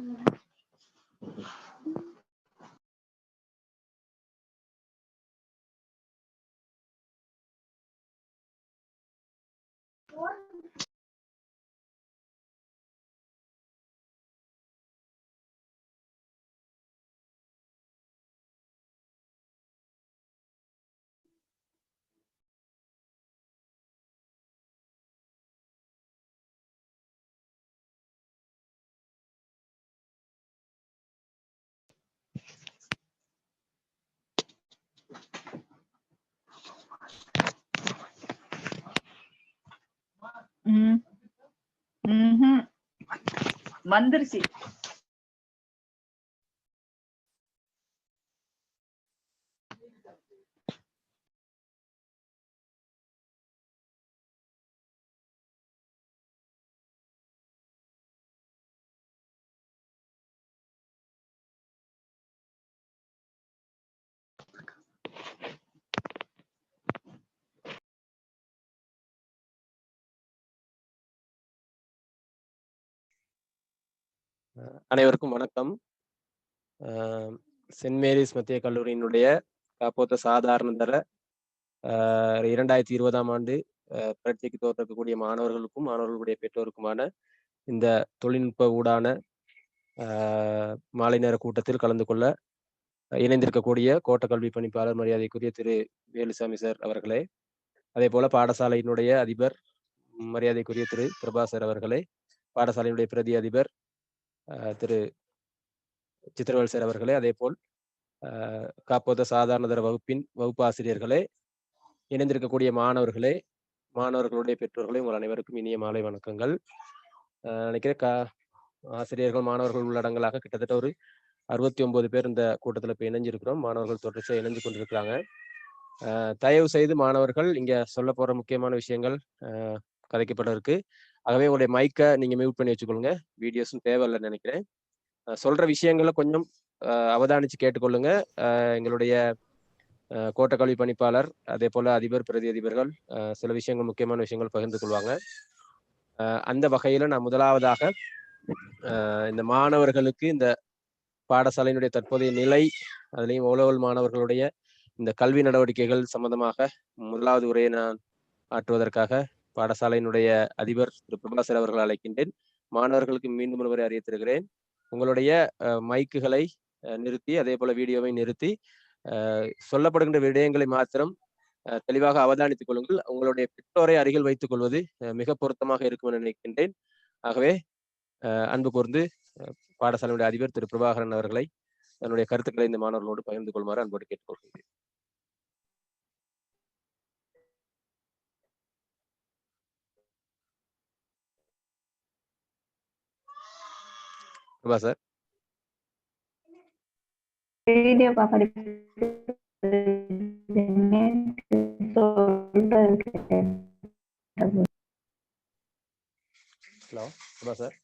Bye. வந்துருச்சு. அனைவருக்கும் வணக்கம். சென்ட் மேரிஸ் மத்திய கல்லூரியினுடைய காப்போத்த சாதாரண தர இரண்டாயிரத்தி இருபதாம் ஆண்டு அ பரீட்சைக்கு தோற்றக்கூடிய மாணவர்களுக்கும், மாணவர்களுடைய பெற்றோருக்குமான இந்த தொழில்நுட்ப ஊடான மாலை நேர கூட்டத்தில் கலந்து கொள்ள இணைந்திருக்கக்கூடிய கோட்ட கல்வி பணிப்பாளர் மரியாதைக்குரிய திரு வேலுசாமி சார் அவர்களே, அதே போல பாடசாலையினுடைய அதிபர் மரியாதைக்குரிய திரு பிரபாசர் அவர்களே, பாடசாலையினுடைய பிரதி அதிபர் திரு சித்திரவேல் சார் அவர்களே, அதே போல் காப்போத சாதாரணதர வகுப்பின் வகுப்பு ஆசிரியர்களே, இணைந்திருக்கக்கூடிய மாணவர்களே, மாணவர்களுடைய பெற்றோர்களே, உங்கள் அனைவருக்கும் இனிய மாலை வணக்கங்கள். நினைக்கிறேன் கா ஆசிரியர்கள், மாணவர்கள் உள்ளடங்கலாக கிட்டத்தட்ட ஒரு 69 பேர் இந்த கூட்டத்தில் இப்போ இணைஞ்சிருக்கிறோம். மாணவர்கள் தொடர்ச்சியாக இணைஞ்சு கொண்டிருக்கிறாங்க. தயவு செய்து மாணவர்கள் இங்கே சொல்ல போகிற முக்கியமான விஷயங்கள் கதைக்கப்பட இருக்கு. ஆகவே உங்களுடைய மைக்கை நீங்கள் மியூட் பண்ணி வச்சுக்கொள்ளுங்க. வீடியோஸும் தேவையில்லன்னு நினைக்கிறேன் சொல்கிற விஷயங்களை கொஞ்சம் அவதானித்து கேட்டுக்கொள்ளுங்க. எங்களுடைய கோட்டக்கல்வி பணிப்பாளர் அதே போல் அதிபர், பிரதி அதிபர்கள் சில விஷயங்கள் முக்கியமான விஷயங்கள் பகிர்ந்து கொள்வாங்க. அந்த வகையில் நான் முதலாவதாக இந்த மாணவர்களுக்கு இந்த பாடசாலையினுடைய தற்போதைய நிலை, அதுலேயும் ஓ-லெவல் மாணவர்களுடைய இந்த கல்வி நடவடிக்கைகள் சம்பந்தமாக முதலாவது உரையை நான் ஆற்றுவதற்காக பாடசாலையினுடைய அதிபர் திரு பிரபாசர் அவர்கள் அழைக்கின்றேன். மாணவர்களுக்கு மீண்டும் ஒருவரை அறிவித்திருக்கிறேன். உங்களுடைய மைக்குகளை நிறுத்தி நிறுத்தி, அதேபோல வீடியோவை நிறுத்தி, சொல்லப்படுகின்ற விடயங்களை மாத்திரம் தெளிவாக அவதானித்துக் கொள்ளுங்கள். உங்களுடைய பெற்றோரை அருகில் வைத்துக் கொள்வது மிக பொருத்தமாக இருக்கும் என நினைக்கின்றேன். ஆகவே அன்பு கூர்ந்து பாடசாலையுடைய அதிபர் திரு பிரபாகரன் அவர்களை தன்னுடைய கருத்துக்களை இந்த மாணவர்களோடு பகிர்ந்து கொள்ளுமாறு அன்போடு கேட்டுக்கொள்கின்றேன். Prabha sir. Video hello Prabha sir.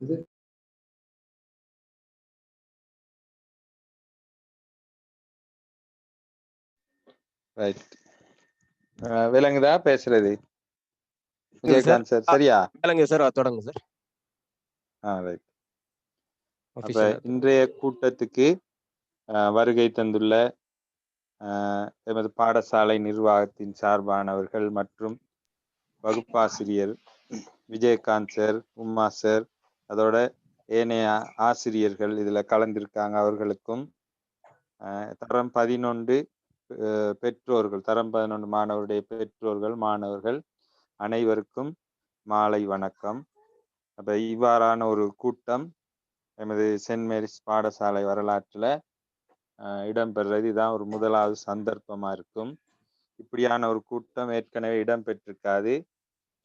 இது ரைட். விளங்குதா பேசுறது? விஜயகாந்த் சார் சரியா? விளங்குது சார். தொடங்குங்க சார். ஆ ரைட். அப்ப இன்றைய கூட்டத்துக்கு வருகை தந்துள்ள எமது பாடசாலை நிர்வாகத்தின் சார்பானவர்கள் மற்றும் வகுப்பாசிரியர் விஜயகாந்த் சார், உம்மா சார், அதோட ஏனைய ஆசிரியர்கள் இதில் கலந்திருக்காங்க அவர்களுக்கும். தரம் பதினொன்று பெற்றோர்கள் தரம் பதினொன்று மாணவருடைய பெற்றோர்கள் மாணவர்கள் அனைவருக்கும் மாலை வணக்கம். அப்போ இவ்வாறான ஒரு கூட்டம் எமது சென்ட் மேரிஸ் பாடசாலை வரலாற்றில் இடம்பெறுறது. இதுதான் ஒரு முதலாவது சந்தர்ப்பமாக இருக்கும். இப்படியான ஒரு கூட்டம் ஏற்கனவே இடம்பெற்றிருக்காது.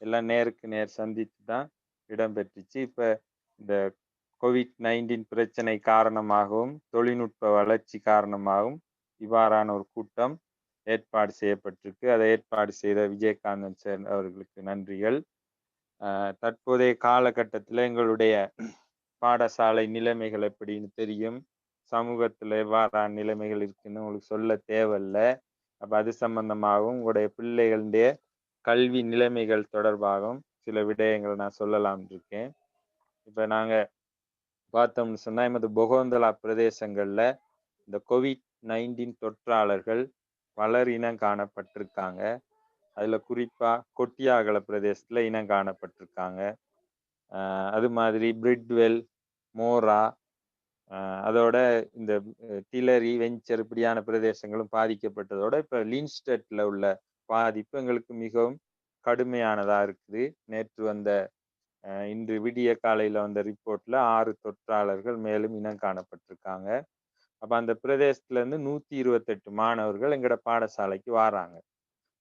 எல்லாம் நேருக்கு நேர் சந்தித்து தான் இடம்பெற்றுச்சு. இப்போ இந்த கோவிட் நைன்டீன் பிரச்சனை காரணமாகவும் தொழில்நுட்ப வளர்ச்சி காரணமாகவும் இவ்வாறான ஒரு கூட்டம் ஏற்பாடு செய்யப்பட்டிருக்கு. அதை ஏற்பாடு செய்த விஜயகாந்தன் சார் அவர்களுக்கு நன்றிகள். தற்போதைய காலகட்டத்தில் எங்களுடைய பாடசாலை நிலைமைகள் எப்படின்னு தெரியும். சமூகத்தில் எவ்வாறான நிலைமைகள் இருக்குன்னு உங்களுக்கு சொல்ல தேவையில்ல. அப்போ அது சம்பந்தமாகவும் உங்களுடைய பிள்ளைகளுடைய கல்வி நிலைமைகள் தொடர்பாகவும் சில விடயங்களை நான் சொல்லலாம் இருக்கேன். இப்போ நாங்கள் பார்த்தோம்னு சொன்னால் எமது பொகோந்தலா பிரதேசங்களில் இந்த கோவிட் நைன்டீன் தொற்றாளர்கள் பலர் இனம் காணப்பட்டிருக்காங்க. அதில் குறிப்பாக கொட்டியாகல பிரதேசத்தில் இனம் காணப்பட்டிருக்காங்க. அது மாதிரி பிரிட்வெல் மோரா அதோட இந்த டிலரி வெஞ்சர் இப்படியான பிரதேசங்களும் பாதிக்கப்பட்டதோட இப்போ லின்ஸ்டட்ல உள்ள பாதிப்பு எங்களுக்கு மிகவும் கடுமையானதாக இருக்குது. நேற்று வந்த இன்று விடிய காலையில் வந்த ரிப்போர்ட்டில் ஆறு தொற்றாளர்கள் மேலும் இனம் காணப்பட்டிருக்காங்க. அப்போ அந்த பிரதேசத்துலேருந்து நூற்றி இருபத்தெட்டு மாணவர்கள் எங்களோட பாடசாலைக்கு வராங்க.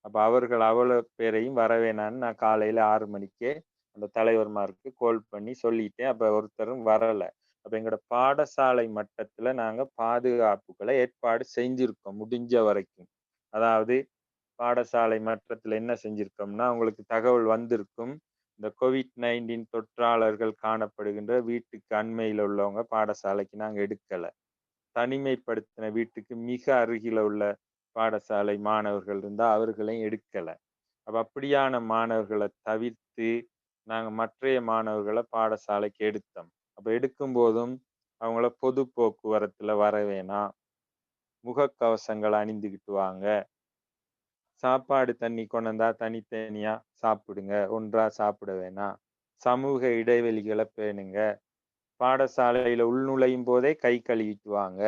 அப்போ அவர்கள் அவ்வளோ பேரையும் வரவேணான்னு நான் காலையில் ஆறு மணிக்கே அந்த தலைவர்மாருக்கு கால் பண்ணி சொல்லிட்டேன். அப்போ ஒருத்தரும் வரலை. அப்போ எங்களோட பாடசாலை மட்டத்தில் நாங்கள் பாதுகாப்புகளை ஏற்பாடு செஞ்சுருக்கோம் முடிஞ்ச வரைக்கும். அதாவது பாடசாலை மட்டத்தில் என்ன செஞ்சுருக்கோம்னா உங்களுக்கு தகவல் வந்திருக்கும். இந்த கோவிட் நைன்டீன் தொற்றாளர்கள் காணப்படுகின்ற வீட்டுக்கு அண்மையில் உள்ளவங்க பாடசாலைக்கு நாங்கள் எடுக்கலை. தனிமைப்படுத்தின வீட்டுக்கு மிக அருகில் உள்ள பாடசாலை மாணவர்கள் இருந்தால் அவர்களையும் எடுக்கலை. அப்போ அப்படியான மாணவர்களை தவிர்த்து நாங்கள் மற்றைய மாணவர்களை பாடசாலைக்கு எடுத்தோம். அப்போ எடுக்கும் போதும் அவங்கள பொது போக்குவரத்தில் வர வேணாம். முகக்கவசங்களை அணிந்துக்கிட்டு வாங்க. சாப்பாடு தண்ணி கொண்டு தனித்தனியா சாப்பிடுங்க ஒன்றா சாப்பிட வேணாம். சமூக இடைவெளிகளை பேணுங்க. பாடசாலையில உள்நுழையும் போதே கை கழுவிட்டு வாங்க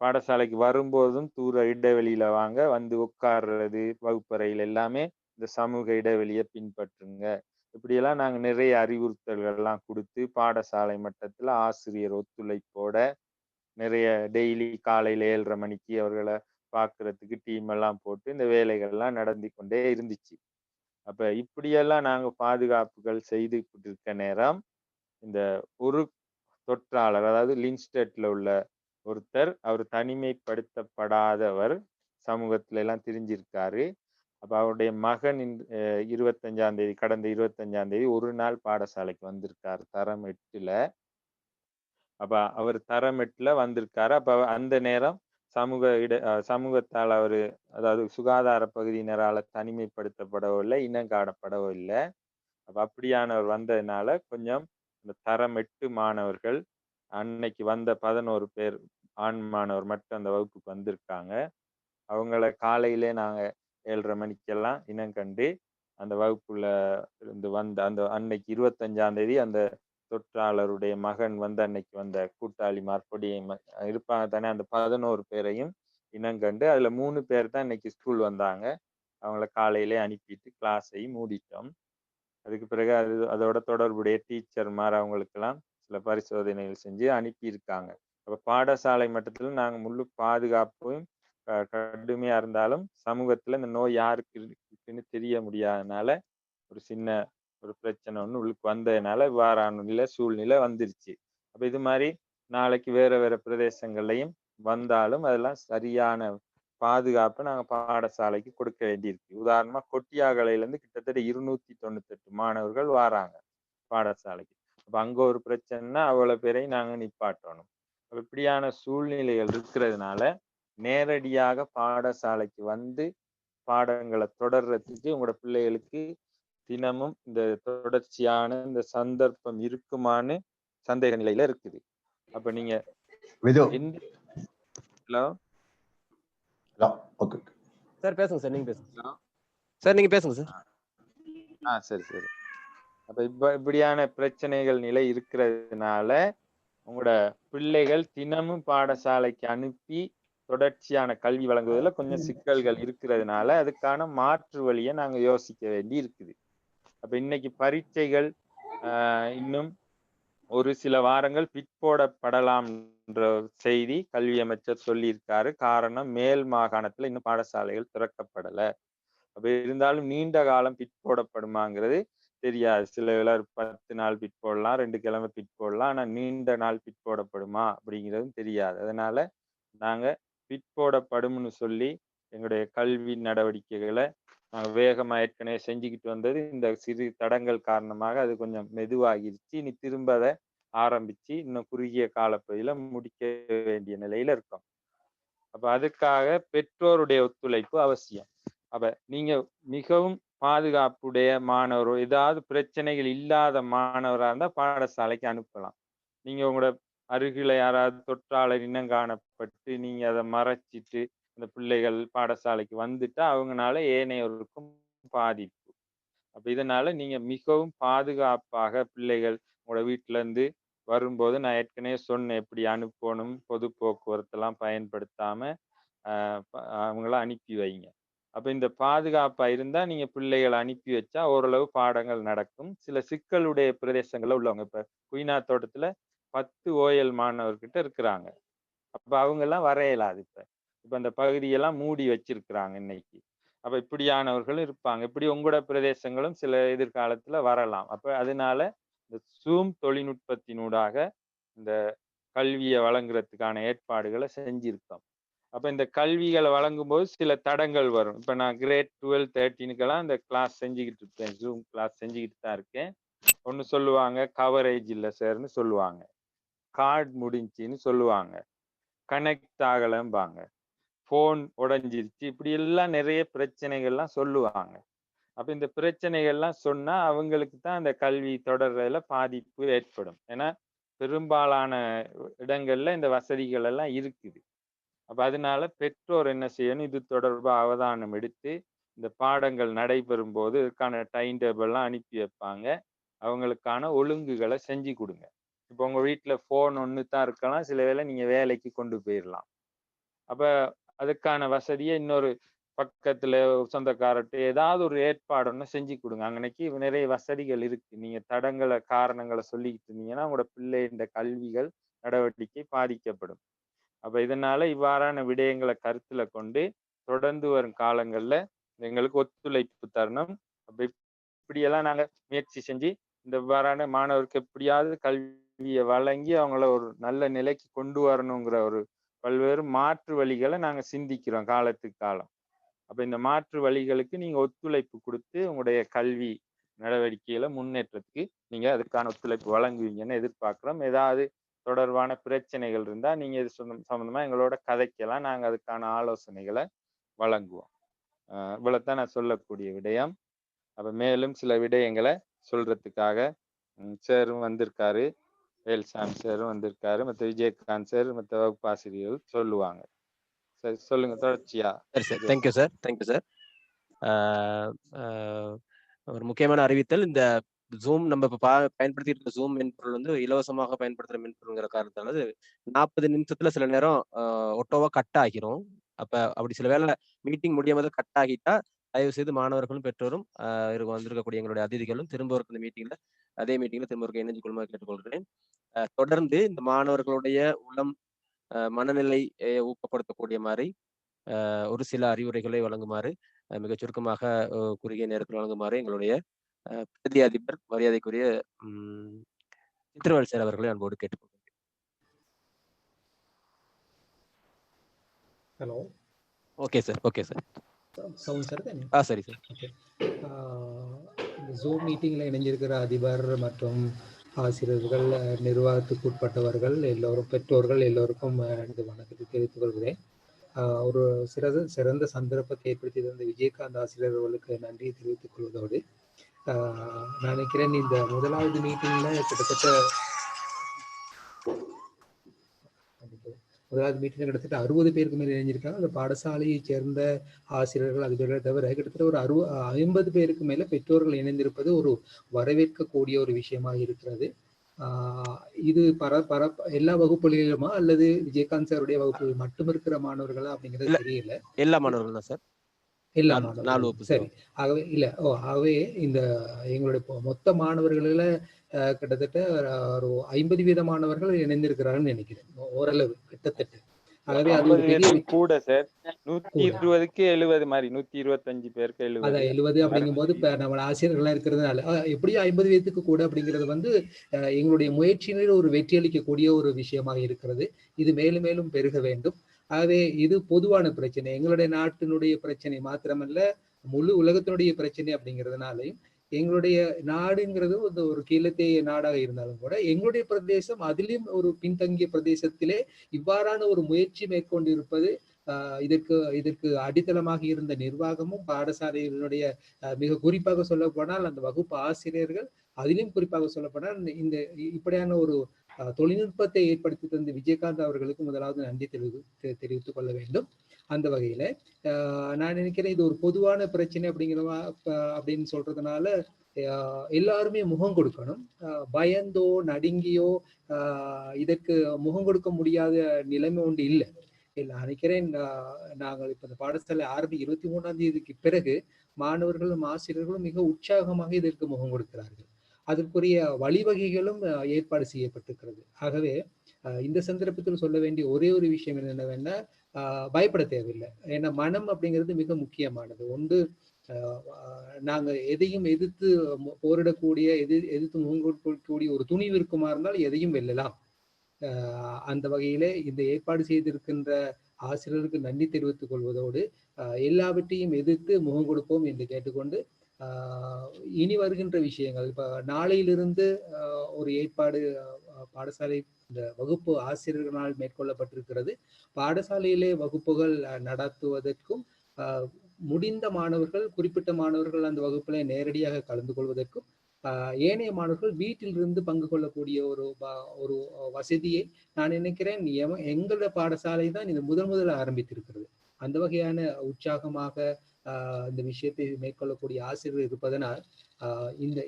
பாடசாலைக்கு வரும்போதும் தூர இடைவெளியில வாங்க வந்து உட்கார்றது வகுப்பறையில் எல்லாமே இந்த சமூக இடைவெளியை பின்பற்றுங்க. இப்படியெல்லாம் நாங்கள் நிறைய அறிவுறுத்தல்கள்லாம் கொடுத்து பாடசாலை மட்டத்தில் ஆசிரியர் ஒத்துழைப்போட நிறைய டெய்லி காலையில் ஏழரை மணிக்கு அவர்களை பார்க்கறதுக்கு டீம் எல்லாம் போட்டு இந்த வேலைகள்லாம் நடந்து கொண்டே இருந்துச்சு. அப்ப இப்படியெல்லாம் நாங்க பாதுகாப்புகள் செய்து இருக்க நேரம் இந்த ஒரு தொற்றாளர் அதாவது லின்ஸ்டேட்ல உள்ள ஒருத்தர் அவர் தனிமைப்படுத்தப்படாதவர் சமூகத்துல எல்லாம் தெரிஞ்சிருக்காரு. அப்ப அவருடைய மகன் இருபத்தஞ்சாம் தேதி கடந்த இருபத்தஞ்சாம் தேதி ஒரு நாள் பாடசாலைக்கு வந்திருக்காரு தரம் எட்டுல. அப்ப அவர் தரம் எட்டுல வந்திருக்காரு. அப்ப அந்த நேரம் சமூக இட சமூகத்தால் அவர் அதாவது சுகாதார பகுதியினரால் தனிமைப்படுத்தப்படவோ இல்லை இனம் காணப்படவோ இல்லை. அப்போ அப்படியானவர் வந்ததுனால கொஞ்சம் இந்த தரம் எட்டு மாணவர்கள் அன்னைக்கு வந்த பதினோரு பேர் ஆண் மாணவர் மட்டும் அந்த வகுப்புக்கு வந்திருக்காங்க. அவங்கள காலையிலே நாங்கள் ஏழரை மணிக்கெல்லாம் இனம் கண்டு அந்த வகுப்புல இருந்து வந்த அந்த அன்னைக்கு இருபத்தஞ்சாம் தேதி அந்த தொற்றாளருடைய மகன் வந்து அன்னைக்கு வந்த கூட்டாளி மார்படி இருப்பாங்க தானே அந்த பதினோரு பேரையும் இனங்கண்டு. அதுல மூணு பேர் தான் இன்னைக்கு ஸ்கூல் வந்தாங்க. அவங்கள காலையிலே அனுப்பிட்டு கிளாஸையும் மூடிட்டோம். அதுக்கு பிறகு அது அதோட தொடர்புடைய டீச்சர் மாதிரி அவங்களுக்கெல்லாம் சில பரிசோதனைகள் செஞ்சு அனுப்பியிருக்காங்க. அப்போ பாடசாலை மட்டத்தில் நாங்கள் முழு பாதுகாப்பும் க- இருந்தாலும் சமூகத்தில் இந்த நோய் யாருக்கு இருக்குன்னு தெரிய முடியாதனால ஒரு சின்ன ஒரு பிரச்சனை ஒன்று உள்ளுக்கு வந்ததுனால இவ்வாறான நிலை சூழ்நிலை வந்துருச்சு. அப்ப இது மாதிரி நாளைக்கு வேற வேற பிரதேசங்கள்லையும் வந்தாலும் அதெல்லாம் சரியான பாதுகாப்பை நாங்கள் பாடசாலைக்கு கொடுக்க வேண்டியிருக்கு. உதாரணமாக கொட்டியாகலையிலேருந்து கிட்டத்தட்ட இருநூத்தி தொண்ணூத்தெட்டு மாணவர்கள் வராங்க பாடசாலைக்கு. அப்போ அங்கே ஒரு பிரச்சனைனா அவ்வளோ பேரையும் நாங்கள் நிப்பாட்டணும். இப்படியான சூழ்நிலைகள் இருக்கிறதுனால நேரடியாக பாடசாலைக்கு வந்து பாடங்களை தொடர்றதுக்கு உங்களோட பிள்ளைகளுக்கு தினமும் இந்த தொடர்ச்சியான இந்த சந்தர்ப்பம் இருக்குமான்னு சந்தேக நிலையில இருக்குது. அப்ப நீங்க ஹலோ? ஓகே சார் பேசுங்க சார் நீங்க பேசுங்க. சார் நீங்க பேசுங்க சார். ஆ சரி சரி. அப்ப இப்ப இப்படியான பிரச்சனைகள் நிலை இருக்கிறதுனால உங்களோட பிள்ளைகள் தினமும் பாடசாலைக்கு அனுப்பி தொடர்ச்சியான கல்வி வழங்குவதில் கொஞ்சம் சிக்கல்கள் இருக்கிறதுனால அதுக்கான மாற்று வழியை நாங்க யோசிக்க வேண்டி இருக்குது. அப்ப இன்னைக்கு பரீட்சைகள் இன்னும் ஒரு சில வாரங்கள் பிற்போடப்படலாம் என்ற செய்தி கல்வி அமைச்சர் சொல்லியிருக்காரு. காரணம் மேல் மாகாணத்துல இன்னும் பாடசாலைகள் திறக்கப்படல. அப்ப இருந்தாலும் நீண்ட காலம் பிற்போடப்படுமாங்கிறது தெரியாது. சில வேளை பத்து நாள் பிற்போடலாம் ரெண்டு கிழமை பிற்போடலாம் ஆனா நீண்ட நாள் பிற்போடப்படுமா அப்படிங்கிறதும் தெரியாது. அதனால நாங்க பிற்போடப்படும்னு சொல்லி எங்களுடைய கல்வி நடவடிக்கைகளை வேகமா ஏற்கனவே செஞ்சுக்கிட்டு வந்தது. இந்த சிறு தடங்கள் காரணமாக அது கொஞ்சம் மெதுவாகிருச்சு. இனி திரும்ப அதை ஆரம்பிச்சு இன்னும் குறுகிய காலப்பகுதியில முடிக்க வேண்டிய நிலையில இருக்கோம். அப்ப அதுக்காக பெற்றோருடைய ஒத்துழைப்பு அவசியம். அப்ப நீங்க மிகவும் பாதுகாப்புடைய மாணவரோ ஏதாவது பிரச்சனைகள் இல்லாத மாணவராக இருந்தால் பாடசாலைக்கு அனுப்பலாம். நீங்க உங்களோட அருகில யாராவது தொற்றாளர் இனம் காணப்பட்டு நீங்க அதை மறைச்சிட்டு அந்த பிள்ளைகள் பாடசாலைக்கு வந்துட்டா அவங்கனால ஏனையோருக்கும் பாதிப்பு. அப்ப இதனால நீங்க மிகவும் பாதுகாப்பாக பிள்ளைகள் உங்களோட வீட்டுல இருந்து வரும்போது நான் ஏற்கனவே சொன்னேன் எப்படி அனுப்பணும் பொது போக்குவரத்தெல்லாம் பயன்படுத்தாம அவங்கள அனுப்பி வைங்க. அப்ப இந்த பாதுகாப்பா இருந்தா நீங்க பிள்ளைகளை அனுப்பி வச்சா ஓரளவு பாடங்கள் நடக்கும். சில சிக்கலுடைய பிரதேசங்கள்ல உள்ளவங்க இப்ப குயினா தோட்டத்துல பத்து ஓஎல் மாணவர்கிட்ட இருக்கிறாங்க. அப்ப அவங்க எல்லாம் வர இப்ப. இப்ப அந்த பகுதியெல்லாம் மூடி வச்சிருக்கிறாங்க இன்னைக்கு. அப்ப இப்படியானவர்களும் இருப்பாங்க. இப்படி உங்களோட பிரதேசங்களும் சில எதிர்காலத்துல வரலாம். அப்ப அதனால இந்த சூம் தொழில்நுட்பத்தினூடாக இந்த கல்வியை வழங்குறதுக்கான ஏற்பாடுகளை செஞ்சிருக்கோம். அப்ப இந்த கல்விகளை வழங்கும்போது சில தடங்கள் வரும். இப்ப நான் கிரேட் டுவெல் தேர்ட்டீனுக்கெல்லாம் இந்த கிளாஸ் செஞ்சுக்கிட்டு இருப்பேன். ஜூம் கிளாஸ் செஞ்சுக்கிட்டு தான் இருக்கேன். ஒன்று சொல்லுவாங்க கவரேஜ் இல்லை சார்னு சொல்லுவாங்க. கார்டு முடிஞ்சின்னு சொல்லுவாங்க. கனெக்ட் ஆகலம்பாங்க. ஃபோன் உடஞ்சிருச்சு. இப்படி எல்லாம் நிறைய பிரச்சனைகள்லாம் சொல்லுவாங்க. அப்ப இந்த பிரச்சனைகள்லாம் சொன்னா அவங்களுக்கு தான் அந்த கல்வி தொடர்றதுல பாதிப்பு ஏற்படும். ஏன்னா பெரும்பாலான இடங்கள்ல இந்த வசதிகள் எல்லாம் இருக்குது. அப்ப அதனால பெற்றோர் என்ன செய்யணும்? இது தொடர்பாக அவதானம் எடுத்து இந்த பாடங்கள் நடைபெறும் போது இதுக்கான டைம் டேபிள்லாம் அனுப்பி வைப்பாங்க. அவங்களுக்கான ஒழுங்குகளை செஞ்சு கொடுங்க. இப்போ உங்கள் வீட்டில் ஃபோன் ஒன்று தான் இருக்கலாம். சில வேளை நீங்கள் வேலைக்கு கொண்டு போயிடலாம் அப்போ அதுக்கான வசதியை இன்னொரு பக்கத்துல சொந்தக்காரர்கிட்ட ஏதாவது ஒரு ஏற்பாடு ஒன்று செஞ்சு கொடுங்க. அங்கனைக்கு நிறைய வசதிகள் இருக்கு. நீங்க தடங்களை காரணங்களை சொல்லிக்கிட்டு இருந்தீங்கன்னா உங்களோட பிள்ளை இந்த கல்விகள் நடவடிக்கை பாதிக்கப்படும். அப்ப இதனால இவ்வாறான விடயங்களை கருத்துல கொண்டு தொடர்ந்து வரும் காலங்கள்ல எங்களுக்கு ஒத்துழைப்பு தரணும். அப்ப இப்படியெல்லாம் நாங்க முயற்சி செஞ்சு இந்த இவ்வாறான மாணவருக்கு எப்படியாவது கல்வியை வழங்கி அவங்கள ஒரு நல்ல நிலைக்கு கொண்டு வரணுங்கிற ஒரு பல்வேறு மாற்று வழிகளை நாங்கள் சிந்திக்கிறோம் காலத்துக்கு காலம். அப்போ இந்த மாற்று வழிகளுக்கு நீங்கள் ஒத்துழைப்பு கொடுத்து உங்களுடைய கல்வி நடவடிக்கையில் முன்னேற்றத்துக்கு நீங்கள் அதுக்கான ஒத்துழைப்பு வழங்குவீங்கன்னு எதிர்பார்க்குறோம். ஏதாவது தொடர்பான பிரச்சனைகள் இருந்தால் நீங்கள் இது சொந்த- சம்மந்தமாக எங்களோட கதைக்கலாம் நாங்கள் அதுக்கான ஆலோசனைகளை வழங்குவோம். இவ்வளோ நான் சொல்லக்கூடிய விடயம். அப்போ மேலும் சில விடயங்களை சொல்கிறதுக்காக சேரும் வந்திருக்காரு. வேல்சாமி சாரும் வந்திருக்காரு. மத்த விஜயகாந்த் சார் மத்த வகுப்பாசிரியர்கள் சொல்லுவாங்க. சரி சொல்லுங்க. தொடர்ச்சியா சரி sir. Thank you sir thank you sir ஒரு முக்கியமான அறிவித்தல். இந்த ஜூம் நம்ம இப்போ பா பயன்படுத்திட்டு இருக்க ஜூம் மென்பொருள் வந்து இலவசமாக பயன்படுத்துகிற மென்பொருள்ங்கிற காரணத்தால நாற்பது நிமிஷத்துல சில நேரம் ஒட்டோவா கட் ஆகிரும். அப்ப அப்படி சில வேளை மீட்டிங் முடியும் கட் ஆகிட்டா தயவு செய்து மாணவர்களும் பெற்றோரும் வந்திருக்கக்கூடிய எங்களுடைய அதிதிகளும் திரும்ப ஒரு இந்த மீட்டிங்ல அதே மீட்டிங்ல திரும்ப ஒரு இணைஞ்சு கொள்ளுமாறு கேட்டுக்கொள்கிறேன். தொடர்ந்து இந்த மாணவர்களுடைய உளம் ஆஹ் மனநிலை ஊக்கப்படுத்தக்கூடிய மாதிரி ஒரு சில அறிவுரைகளை வழங்குமாறு மிகச் சுருக்கமாக குறுகிய நேரத்தில் வழங்குமாறு எங்களுடைய பிரதி அதிபர் மரியாதைக்குரிய உம் சித்திரவேல் சார் அவர்களை அன்போடு கேட்டுக்கொள்கிறேன். Hello. Okay sir okay sir. Sound sir தானே ஆ சரி சார். இந்த ஜூம் மீட்டிங்கில் இணைஞ்சிருக்கிற அதிபர் மற்றும் ஆசிரியர்கள் நிர்வாகத்துக்கு உட்பட்டவர்கள் எல்லோரும் பெற்றோர்கள் எல்லோருக்கும் எனது வணக்கத்தை தெரிவித்துக் கொள்கிறேன். ஒரு சிறந்த சிறந்த சந்தர்ப்பத்தை ஏற்படுத்தி தந்த விஜயகாந்த் ஆசிரியர் அவர்களுக்கு நன்றியை தெரிவித்துக் கொள்வதோடு நான் நினைக்கிறேன் இந்த முதலாவது மீட்டிங்கில் கிட்டத்தட்ட முதலாவது மீட்டிங்ல கிட்டத்தட்ட அறுபது பேருக்கு மேல் இணைஞ்சிருக்காங்க. அந்த பாடசாலையைச் சேர்ந்த ஆசிரியர்கள் அதிபர்களை தவிர கிட்டத்தட்ட ஒரு அறுபது ஐம்பது பேருக்கு மேல பெற்றோர்கள் இணைந்திருப்பது ஒரு வரவேற்கக்கூடிய ஒரு விஷயமாக இருக்கிறது. இது பர பர எல்லா வகுப்புகளிலுமா அல்லது விஜயகாந்த் சாருடைய வகுப்புகள் மட்டும் இருக்கிற மாணவர்களா அப்படிங்கிறது. தெரியல. எல்லா மாணவர்கள் தான் சார். எல்லா நாலு- வகுப்பு சரி. ஆகவே இல்ல ஓ ஆகவே இந்த எங்களுடைய மொத்த மாணவர்களில் கிட்டத்தட்ட ஒரு ஐம்பது வீத மாணவர்கள் இணைந்திருக்கிறார்கள் நினைக்கிறேன். ஓரளவு கிட்டத்தட்ட. ஆகவே அது ஒரு ஐம்பது பெரிய பேருக்கு கூட சார். நூத்தி கூட. இருபதுக்கு எழுபது மாதிரி நூத்தி இருபத்தஞ்சு பேருக்கு எழுபது அதான் எழுபது அப்படிங்கும்போது இப்ப நம்ம ஆசிரியர்களா இருக்கிறதுனால. எப்படியும் ஐம்பது வீதத்துக்கு கூட அப்படிங்கிறது வந்து அஹ், எங்களுடைய முயற்சியினர் ஒரு வெற்றி அளிக்கக்கூடிய ஒரு விஷயமாக இருக்கிறது. இது மேலும் மேலும் பெருக வேண்டும். ஆகவே இது பொதுவான பிரச்சனை. எங்களுடைய நாட்டினுடைய பிரச்சனை மாத்திரமல்ல முழு உலகத்தினுடைய பிரச்சனை அப்படிங்கிறதுனாலையும் எங்களுடைய நாடுங்கிறது ஒரு ஒரு கீழத்தேய நாடாக இருந்தாலும் கூட எங்களுடைய பிரதேசம் அதிலும் ஒரு பின்தங்கிய பிரதேசத்திலே இவ்வாறான ஒரு முயற்சி மேற்கொண்டிருப்பது இதற்கு இதற்கு அடித்தளமாக இருந்த நிர்வாகமும் பாடசாலைகளுடைய மிக குறிப்பாக சொல்ல போனால் அந்த வகுப்பு ஆசிரியர்கள் அதிலும் குறிப்பாக சொல்லப்போனால் இந்த- இந்த இப்படியான ஒரு தொழில்நுட்பத்தை ஏற்படுத்தி தந்த விஜயகாந்த் அவர்களுக்கு முதலாவது நன்றி தெரிவித்து தெரிவித்துக் கொள்ள வேண்டும். அந்த வகையில ஆஹ் நான் நினைக்கிறேன் இது ஒரு பொதுவான பிரச்சனை அப்படிங்கிற அப்படின்னு சொல்றதுனால எல்லாருமே முகம் கொடுக்கணும். பயந்தோ நடுங்கியோ ஆஹ் இதற்கு முகம் கொடுக்க முடியாத நிலைமை ஒன்று இல்லை. இல்லை நினைக்கிறேன் நாங்கள் இப்ப இந்த பாடசாலை ஆரம்பி இருபத்தி மூணாம் தேதிக்கு பிறகு மாணவர்களும் ஆசிரியர்களும் மிக உற்சாகமாக இதற்கு முகம் கொடுக்கிறார்கள். அதற்குரிய வழிவகைகளும் ஏற்பாடு செய்யப்பட்டிருக்கிறது. ஆகவே இந்த சந்தர்ப்பத்தில் சொல்ல வேண்டிய ஒரே ஒரு விஷயம் என்னென்னவென்னா பயப்பட தேவையில்லை. ஏன்னா மனம் அப்படிங்கிறது மிக முக்கியமானது. ஒன்று நாங்கள் எதையும் எதிர்த்து போரிடக்கூடிய எது எதிர்த்து முகங்கொடுக்கக்கூடிய ஒரு துணிவு இருக்குமா இருந்தால் எதையும் வெல்லலாம். அந்த வகையிலே இந்த ஏற்பாடு செய்திருக்கின்ற ஆசிரியருக்கு நன்றி தெரிவித்துக் கொள்வதோடு எல்லாவற்றையும் எதிர்த்து முகம் கொடுப்போம் என்று கேட்டுக்கொண்டு இனி வருகின்ற விஷயங்கள். இப்ப நாளையிலிருந்து ஒரு ஏற்பாடு பாடசாலை இந்த வகுப்பு ஆசிரியர்களால் மேற்கொள்ளப்பட்டிருக்கிறது. பாடசாலையிலே வகுப்புகள் நடத்துவதற்கும் முடிந்த மாணவர்கள் குறிப்பிட்ட மாணவர்கள் அந்த வகுப்பில் நேரடியாக கலந்து கொள்வதற்கும் ஏனைய மாணவர்கள் வீட்டிலிருந்து பங்கு கொள்ளக்கூடிய ஒரு ஒரு வசதியை நான் நினைக்கிறேன் எங்களோட பாடசாலை தான் இது முதல் முதல்ல ஆரம்பித்திருக்கிறது. அந்த வகையான உற்சாகமாக இந்த விஷயத்தை மேற்கொள்ளக்கூடிய ஆசிரியர் இருப்பதனால் இந்த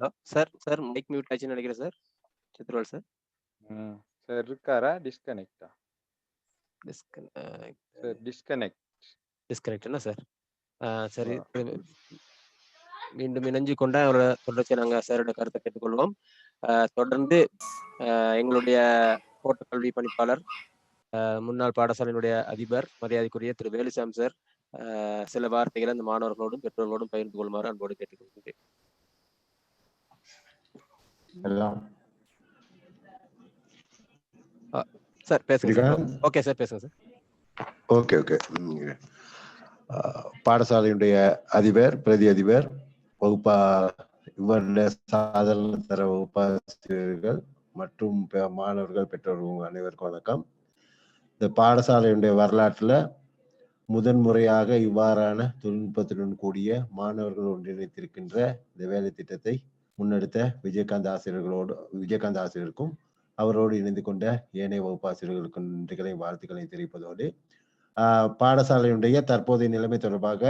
hello sir sir mic mute ஆச்சுன்னு நினைக்கிறேன் சார். சித்ரவால் சார். சார் இருக்காரா? டிஸ்கனெக்டா சார் டிஸ்கனெக்ட் டிஸ்கனெக்ட்னா சார்? சரி. மீண்டும் இணைஞ்சு கொண்ட அவரோட தொடர்ச்சியை நாங்கள் சாரோட கருத்தை கேட்டுக்கொள்வோம். தொடர்ந்து எங்களுடைய கோட்ட கல்வி பணிப்பாளர் முன்னாள் பாடசாலையினுடைய அதிபர் மரியாதைக்குரிய திரு வேலுசாம் சார் சில வார்த்தைகளை அந்த மாணவர்களோடும் பெற்றோர்களோடும் பகிர்ந்து கொள்ளுமாறு அன்போடு கேட்டுக்கொள்கிறேன். சார் பேசுங்க இருக்கா? ஓகே சார் பேசுங்க சார். Okay okay. பாடசாலையுடைய அதிபர் பிரதி அதிபர் வகுப்பா இவருடைய சாதாரண தர வகுப்பாசிரியர்கள் மற்றும் பெ- மாணவர்கள் பெற்றோர்கள் அனைவருக்கும் வணக்கம். இந்த பாடசாலையுடைய வரலாற்றில் முதன் முறையாக இவ்வாறான தொழில்நுட்பத்துடன் கூடிய மாணவர்கள் ஒன்றிணைத்திருக்கின்ற இந்த வேலை திட்டத்தை முன்னெடுத்த விஜயகாந்த் ஆசிரியர்களோடு விஜயகாந்த் ஆசிரியருக்கும் அவரோடு இணைந்து கொண்ட ஏனைய வகுப்பாசிரியர்களுக்கும் நன்றிகளையும் வாழ்த்துக்களையும் தெரிவிப்பதோடு பாடசாலையுடைய தற்போதைய நிலைமை தொடர்பாக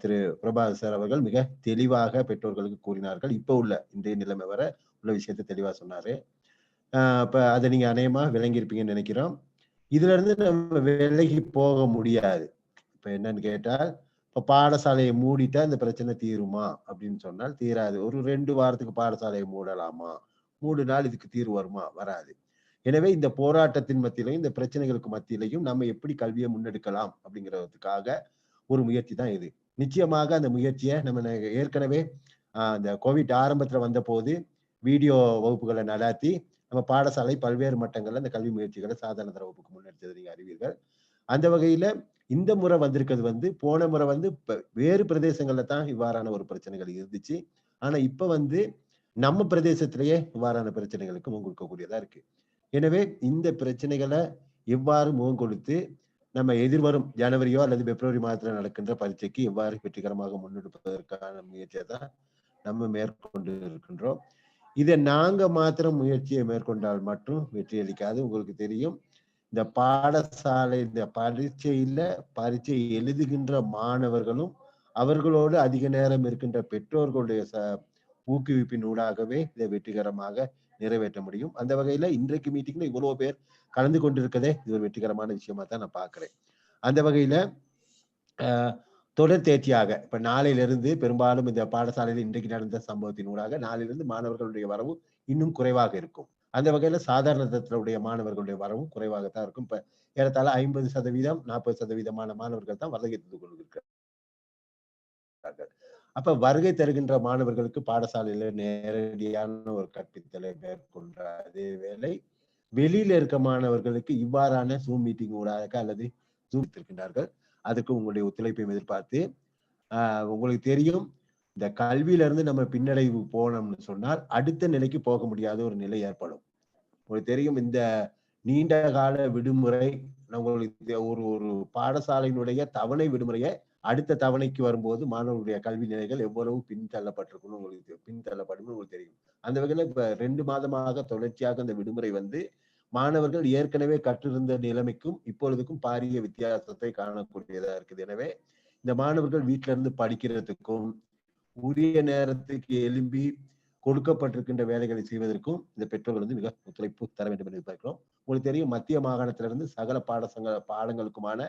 திரு பிரபாத் சார் அவர்கள் மிக தெளிவாக பெற்றோர்களுக்கு கூறினார்கள். இப்போ உள்ள இன்றைய நிலைமை வர உள்ள விஷயத்தை தெளிவா சொன்னாரு. இப்போ அதை நீங்க அநேகமாக விளங்கியிருப்பீங்கன்னு நினைக்கிறோம். இதுல இருந்து நம்ம விலகி போக முடியாது. இப்போ என்னன்னு கேட்டால் இப்போ பாடசாலையை மூடிட்டா இந்த பிரச்சனை தீருமா? அப்படின்னு சொன்னால் தீராது. ஒரு ரெண்டு வாரத்துக்கு பாடசாலையை மூடலாமா? மூணு நாள் இதுக்கு தீர்வு வருமா? வராது. எனவே இந்த போராட்டத்தின் மத்தியிலையும் இந்த பிரச்சனைகளுக்கு மத்தியிலையும் நம்ம எப்படி கல்வியை முன்னெடுக்கலாம் அப்படிங்கிறதுக்காக ஒரு முயற்சி தான் இது. நிச்சயமாக அந்த முயற்சியை நம்ம ஏற்கனவே அந்த கோவிட் ஆரம்பத்தில் வந்த போது வீடியோ வகுப்புகளை நடாத்தி நம்ம பாடசாலை பல்வேறு மட்டங்களில் அந்த கல்வி முயற்சிகளை சாதாரண தர வகுப்புக்கு முன்னெடுத்தது நீங்கள் அறிவீர்கள். அந்த வகையில் இந்த முறை வந்திருக்கிறது வந்து போன முறை வந்து இப்போ வேறு பிரதேசங்களில் தான் இவ்வாறான ஒரு பிரச்சனைகள் இருந்துச்சு. ஆனால் இப்போ வந்து நம்ம பிரதேசத்திலேயே இவ்வாறான பிரச்சனைகளுக்கு முன் கொடுக்கக்கூடியதாக இருக்கு. எனவே இந்த பிரச்சனைகளை எவ்வாறு முகம் கொடுத்து நம்ம எதிர்வரும் ஜனவரியோ அல்லது பிப்ரவரி மாதத்துல நடக்கின்ற பரீட்சைக்கு எவ்வாறு வெற்றிகரமாக முன்னெடுப்பதற்கான முயற்சியை தான் நம்ம மேற்கொண்டு இருக்கின்றோம். இதை நாங்க மாத்திரம் முயற்சியை மேற்கொண்டால் மட்டும் வெற்றி அளிக்காது. உங்களுக்கு தெரியும் இந்த பாடசாலை இந்த பரீட்சையில பரீட்சை எழுதுகின்ற மாணவர்களும் அவர்களோடு அதிக நேரம் இருக்கின்ற பெற்றோர்களுடைய ச ஊக்குவிப்பின் ஊடாகவே இதை வெற்றிகரமாக நிறைவேற்ற முடியும். அந்த வகையில இன்றைக்கு மீட்டிங்ல இவ்வளவு பேர் கலந்து கொண்டிருக்கதே இது ஒரு வெற்றிகரமான விஷயமா தான் நான் பாக்குறேன் அந்த வகையில ஆஹ், தொடர் தேர்ச்சியாக இப்ப நாளையிலிருந்து பெரும்பாலும் இந்த பாடசாலையில் இன்றைக்கு நடந்த சம்பவத்தின் ஊடாக நாளையிலிருந்து மாணவர்களுடைய வரவு இன்னும் குறைவாக இருக்கும். அந்த வகையில சாதாரண தரத்திலுடைய மாணவர்களுடைய வரவும் குறைவாகத்தான் இருக்கும். இப்ப ஏறத்தாழ ஐம்பது சதவீதம் நாற்பது சதவீதமான மாணவர்கள் தான் வருகை தந்து கொண்டிருக்கிறார்கள் அப்ப வருகை தருகின்ற மாணவர்களுக்கு பாடசாலையில நேரடியான ஒரு கற்பித்தலை மேற்கொண்ட அதே வேளை வெளியில இருக்க மாணவர்களுக்கு இவ்வாறான ஜூம் மீட்டிங் ஊடாக அல்லது ஜூம் இருக்கின்றார்கள் அதுக்கு உங்களுடைய ஒத்துழைப்பையும் எதிர்பார்த்து ஆஹ் உங்களுக்கு தெரியும் இந்த கல்வியில இருந்து நம்ம பின்னடைவு போனோம்னு சொன்னால் அடுத்த நிலைக்கு போக முடியாத ஒரு நிலை ஏற்படும். உங்களுக்கு தெரியும் இந்த நீண்ட கால விடுமுறை உங்களுக்கு ஒரு ஒரு பாடசாலையினுடைய தவணை விடுமுறையை அடுத்த தவணைக்கு வரும்போது மாணவர்களுடைய கல்வி நிலைகள் எவ்வளவு பின்தள்ளப்பட்டிருக்குன்னு உங்களுக்கு பின்தள்ளப்படும் உங்களுக்கு தெரியும். அந்த வகையில இப்ப ரெண்டு மாதமாக தொடர்ச்சியாக அந்த விடுமுறை வந்து மாணவர்கள் ஏற்கனவே கற்றிருந்த நிலைமைக்கும் இப்பொழுதுக்கும் பாரிய வித்தியாசத்தை காணக்கூடியதா இருக்குது. எனவே இந்த மாணவர்கள் வீட்டில இருந்து படிக்கிறதுக்கும் உரிய நேரத்துக்கு எழும்பி கொடுக்கப்பட்டிருக்கின்ற வேலைகளை செய்வதற்கும் இந்த பெற்றோர்கள் வந்து மிக ஒத்துழைப்பு தர வேண்டும் என்று பார்க்கிறோம். உங்களுக்கு தெரியும் மத்திய மாகாணத்திலிருந்து சகல பாடசங்க பாடங்களுக்குமான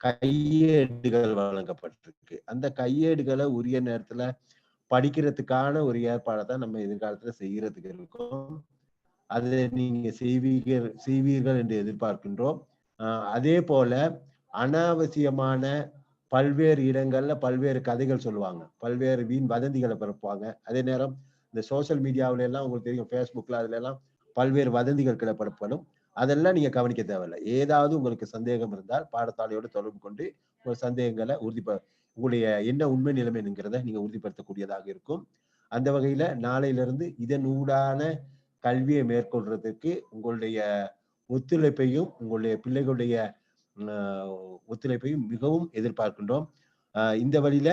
கையேடுகள் வழங்கப்பட்டிருக்கு. அந்த கையேடுகளை உரிய நேரத்துல படிக்கிறதுக்கான ஒரு ஏற்பாடை தான் நம்ம எதிர்காலத்துல செய்யறதுக்கு இருக்கோம். அதை நீங்க செய்வீர்கள் செய்வீர்கள் என்று எதிர்பார்க்கின்றோம். அதே போல அனாவசியமான பல்வேறு இடங்கள்ல பல்வேறு கதைகள் சொல்லுவாங்க. பல்வேறு வீண் வதந்திகளை பரப்புவாங்க. அதே நேரம் இந்த சோஷியல் மீடியாவில எல்லாம் உங்களுக்கு தெரியும் ஃபேஸ்புக்ல அதுல எல்லாம் பல்வேறு வதந்திகள் கிடப்படப்படும் அதெல்லாம் நீங்க கவனிக்க தேவையில்லை. ஏதாவது உங்களுக்கு சந்தேகம் இருந்தால் பாடசாலையோடு தொடர்பு கொண்டு உங்கள் சந்தேகங்களை உறுதிப்ப உங்களுடைய என்ன உண்மை நிலைமைங்கிறத நீங்க உறுதிப்படுத்தக்கூடியதாக இருக்கும். அந்த வகையில நாளையிலிருந்து இதன் ஊடான கல்வியை மேற்கொள்றதுக்கு உங்களுடைய ஒத்துழைப்பையும் உங்களுடைய பிள்ளைகளுடைய ஒத்துழைப்பையும் மிகவும் எதிர்பார்க்கின்றோம். இந்த வழியில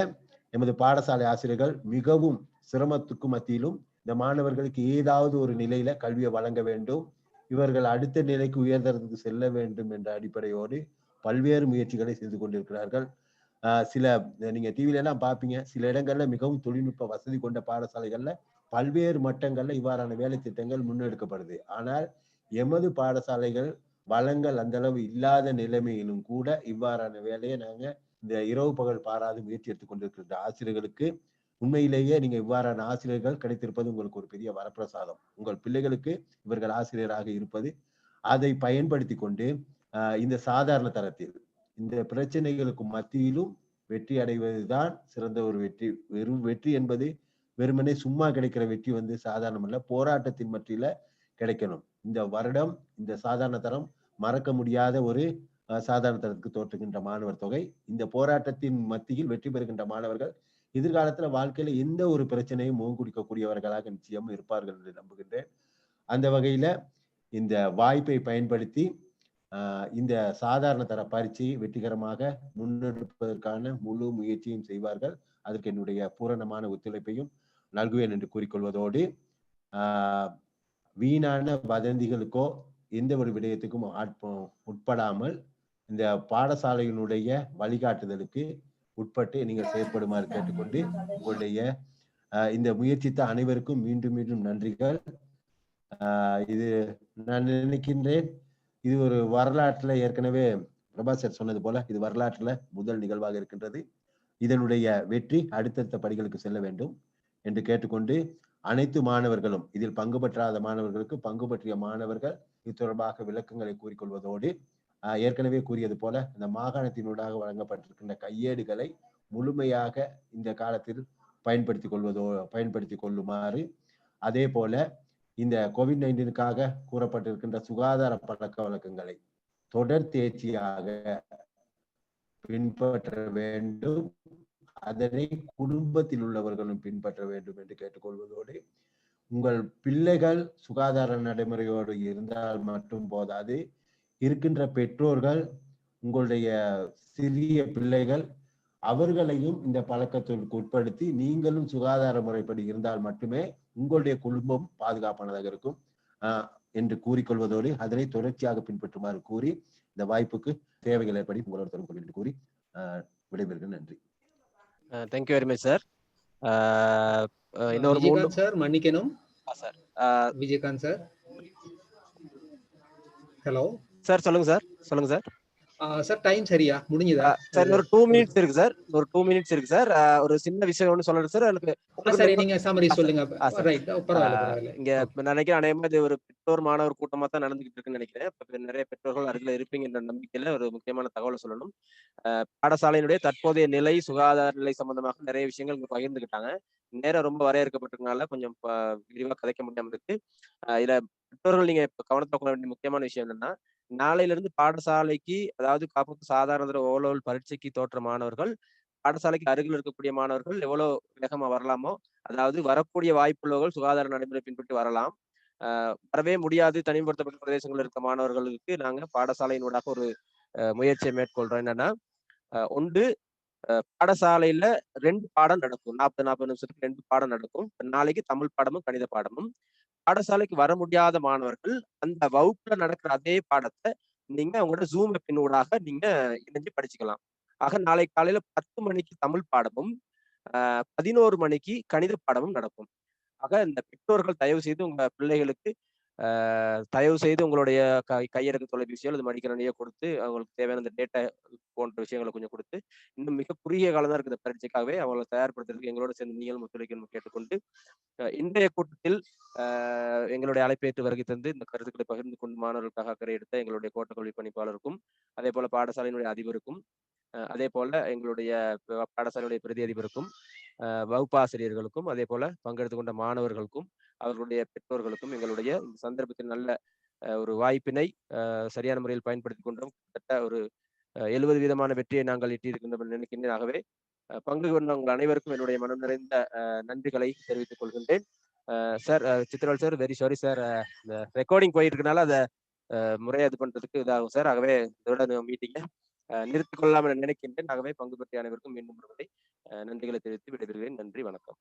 எமது பாடசாலை ஆசிரியர்கள் மிகவும் சிரமத்துக்கு மத்தியிலும் இந்த மாணவர்களுக்கு ஏதாவது ஒரு நிலையில கல்வியை வழங்க வேண்டும். இவர்கள் அடுத்த நிலைக்கு உயர்தரத்துக்கு செல்ல வேண்டும் என்ற அடிப்படையோடு பல்வேறு முயற்சிகளை செய்து கொண்டிருக்கிறார்கள். சில நீங்க டிவில எல்லாம் பார்ப்பீங்க சில இடங்கள்ல மிகவும் தொழில்நுட்ப வசதி கொண்ட பாடசாலைகள்ல பல்வேறு மட்டங்கள்ல இவ்வாறான வேலை திட்டங்கள் முன்னெடுக்கப்படுது. ஆனால் எமது பாடசாலைகள் வளங்கள் அந்த அளவு இல்லாத நிலைமையிலும் கூட இவ்வாறான வேலையை நாங்க இந்த இரவு பகல் பாராது முயற்சி எடுத்துக் கொண்டிருக்கின்ற ஆசிரியர்களுக்கு உண்மையிலேயே நீங்க இவ்வாறான ஆசிரியர்கள் கிடைத்திருப்பது உங்களுக்கு ஒரு பெரிய வரப்பிரசாதம். உங்கள் பிள்ளைகளுக்கு இவர்கள் ஆசிரியராக இருப்பது அதை பயன்படுத்தி கொண்டு இந்த சாதாரண தரத்தில் இந்த பிரச்சனைகளுக்கு மத்தியிலும் வெற்றி அடைவதுதான் சிறந்த ஒரு வெற்றி. வெறும் வெற்றி என்பது வெறுமனே சும்மா கிடைக்கிற வெற்றி வந்து சாதாரணம் இல்லை போராட்டத்தின் மத்தியில கிடைக்கணும். இந்த வருடம் இந்த சாதாரண தரம் மறக்க முடியாத ஒரு சாதாரண தரத்துக்கு தோற்றுகின்ற மாணவர் தொகை. இந்த போராட்டத்தின் மத்தியில் வெற்றி பெறுகின்ற மாணவர்கள் எதிர்காலத்துல வாழ்க்கையில எந்த ஒரு பிரச்சனையும் முகங்குடிக்கக்கூடியவர்களாக நிச்சயம் இருப்பார்கள் என்று நம்புகின்றேன். அந்த வகையில இந்த வாய்ப்பை பயன்படுத்தி இந்த சாதாரண தர பரீட்சையை வெற்றிகரமாக முன்னெடுப்பதற்கான முழு முயற்சியும் செய்வார்கள். அதற்கு என்னுடைய பூரணமான ஒத்துழைப்பையும் நல்குவேன் என்று கூறிக்கொள்வதோடு வீணான வதந்திகளுக்கோ எந்த ஒரு விடயத்துக்கும் உட்படாமல் இந்த பாடசாலையினுடைய வழிகாட்டுதலுக்கு உட்பட்டு நீங்கள் செயற்படுமாறு கேட்டுக்கொண்டு உங்களுடைய இந்த முயற்சித்த அனைவருக்கும் மீண்டும் மீண்டும் நன்றிகள். இது நான் நினைக்கின்றேன் இது ஒரு வரலாற்றுல ஏற்கனவே பிரபா சார் சொன்னது போல இது வரலாற்றுல முதல் நிகழ்வாக இருக்கின்றது. இதனுடைய வெற்றி அடுத்தடுத்த படிகளுக்கு செல்ல வேண்டும் என்று கேட்டுக்கொண்டு அனைத்து மாணவர்களும் இதில் பங்கு பெற்றாத மாணவர்களுக்கு பங்கு பற்றிய மாணவர்கள் இது தொடர்பாக விளக்கங்களை கூறிக்கொள்வதோடு ஏற்கனவே கூறியது போல இந்த மாகாணத்தினூடாக வழங்கப்பட்டிருக்கின்ற கையேடுகளை முழுமையாக இந்த காலத்தில் பயன்படுத்தி கொள்வதோ பயன்படுத்தி கொள்ளுமாறு. அதே போல இந்த கோவிட் நைன்டீனுக்காக கூறப்பட்டிருக்கின்ற சுகாதார பழக்க வழக்கங்களை தொடர் தேர்ச்சியாக பின்பற்ற வேண்டும். அதனை குடும்பத்தில் உள்ளவர்களும் பின்பற்ற வேண்டும் என்று கேட்டுக்கொள்வதோடு உங்கள் பிள்ளைகள் சுகாதார நடைமுறையோடு இருந்தால் மட்டும் போதாது இருக்கின்ற பெற்றோர்கள் உங்களுடைய சிறிய பிள்ளைகள் அவர்களையும் இந்த பழக்கத்திற்கு உட்படுத்தி நீங்களும் சுகாதார முறைப்படி இருந்தால் மட்டுமே உங்களுடைய குடும்பம் பாதுகாப்பானதாக இருக்கும். ஆஹ் என்று கூறிக்கொள்வதோடு அதனை தொடர்ச்சியாக பின்பற்றுமாறு கூறி இந்த வாய்ப்புக்கு தேவைகள் ஏற்படி உங்களோட தொடர்பு என்று கூறி விடைபெறுகிறேன். நன்றி. Thank you very much sir இன்னொரு சார் மன்னிக்கணும். Sir. Vijayakanth sir. Hello sir சொல்லுங்க சார் சொல்லுங்க சார் சார் டைம் சரியா? முடிஞ்சதா? சார் ஒரு டூ மினிட்ஸ் இருக்கு சார் ஒரு டூ மினிட்ஸ் இருக்கு சார் ஒரு சின்ன விஷயம் ஒன்று சொல்லணும் சார் எனக்கு சரி நீங்க சமரி சொல்லுங்க. இங்க நினைக்கிறேன் அநேகமா இது ஒரு பெற்றோர் மாணவர் கூட்டமா தான் நடந்துகிட்டு இருக்குன்னு நினைக்கிறேன். நிறைய பெற்றோர்கள் அருகில் இருப்பீங்கன்ற நம்பிக்கையில ஒரு முக்கியமான தகவலை சொல்லணும். பாடசாலையினுடைய தற்போதைய நிலை சுகாதார நிலை சம்பந்தமாக நிறைய விஷயங்கள் இங்க பகிர்ந்துக்கிட்டாங்க நேரம் ரொம்ப வரையறுக்கப்பட்டிருக்கனால கொஞ்சம் ப- விரிவா கதைக்க முடியாம இருக்கு. இதுல பெற்றோர்கள் நீங்க கவனத்தை கொள்ள வேண்டிய முக்கியமான விஷயம் என்னன்னா நாளையில இருந்து பாடசாலைக்கு அதாவது காப்போத்து சாதாரண ஓலோல் பரீட்சைக்கு தோற்ற மாணவர்கள் பாடசாலைக்கு அருகில் இருக்கக்கூடிய மாணவர்கள் எவ்வளவு வேகமா வரலாமோ அதாவது வரக்கூடிய வாய்ப்புள்ளவர்கள் சுகாதார நடைமுறை பின்பற்றி வரலாம். ஆஹ் வரவே முடியாது தனிமைப்படுத்தப்பட்ட பிரதேசங்களில் இருக்க மாணவர்களுக்கு நாங்க பாடசாலையினூடாக ஒரு முயற்சியை மேற்கொள்றோம். என்னன்னா ஆஹ் ஒன்று பாடசாலையில ரெண்டு பாடம் நடக்கும். நாற்பது நாற்பது நிமிஷத்துக்கு ரெண்டு பாடம் நடக்கும். நாளைக்கு தமிழ் பாடமும் கணித பாடமும். பாடசாலைக்கு வர முடியாத மாணவர்கள் அந்த வகுப்புல நடக்கிற அதே பாடத்தை நீங்க அவங்களோட ஜூம் பின்னூடாக நீங்க இணைஞ்சு படிச்சுக்கலாம். ஆக நாளை காலையில பத்து மணிக்கு தமிழ் பாடமும் ஆஹ் பதினோரு மணிக்கு கணித பாடமும் நடக்கும். ஆக இந்த பெற்றோர்கள் தயவு செய்து உங்க பிள்ளைகளுக்கு தயவு செய்து உங்களுடைய கை கையடக்க தொலைபேசியோ அல்லது மடிக்கணினியோ கொடுத்து அவங்களுக்கு தேவையான அந்த டேட்டா போன்ற விஷயங்களை கொஞ்சம் கொடுத்து இன்னும் மிக குறுகிய காலம் தான் இருக்குது பரீட்சைக்காகவே அவங்களை தயார்படுத்துறதுக்கு எங்களோட சேர்ந்து நீங்களும் ஒத்துழைக்கணும் கேட்டுக்கொண்டு இன்றைய கூட்டத்தில் எங்களுடைய அழைப்பேற்று வருகை தந்து இந்த கருத்துக்களை பகிர்ந்து கொண்டு மாணவர்களுக்காக அக்கறை எடுத்த எங்களுடைய கோட்ட கல்வி பணிப்பாளருக்கும் அதே போல பாடசாலையினுடைய அதிபருக்கும் அதே போல எங்களுடைய பாடசாலையுடைய பிரதி அதிபருக்கும் வகுப்பாசிரியர்களுக்கும் அதே போல பங்கெடுத்து கொண்ட மாணவர்களுக்கும் அவர்களுடைய பெற்றோர்களுக்கும் எங்களுடைய இந்த சந்தர்ப்பத்தில் நல்ல அஹ், ஒரு வாய்ப்பினை சரியான முறையில் பயன்படுத்தி கொண்டோம். கிட்டத்தட்ட ஒரு எழுபது விதமான வெற்றியை நாங்கள் ஈட்டியிருக்கின்றோம் நினைக்கின்றேன். ஆகவே பங்கு கொண்ட உங்கள் அனைவருக்கும் என்னுடைய மனம் நிறைந்த அஹ், நன்றிகளை தெரிவித்துக் கொள்கின்றேன். Sir Chitral sir very sorry sir. இந்த ரெக்கார்டிங் போயிட்டு அதை முறையாக இது பண்றதுக்கு இதாகும் சார். ஆகவே இதோட மீட்டிங்கை நிறுத்திக் கொள்ளலாம் என நினைக்கின்றேன். ஆகவே பங்கு பற்றிய அனைவருக்கும் மீண்டும் நன்றிகளை தெரிவித்து விடைபெறுகிறேன். நன்றி வணக்கம்.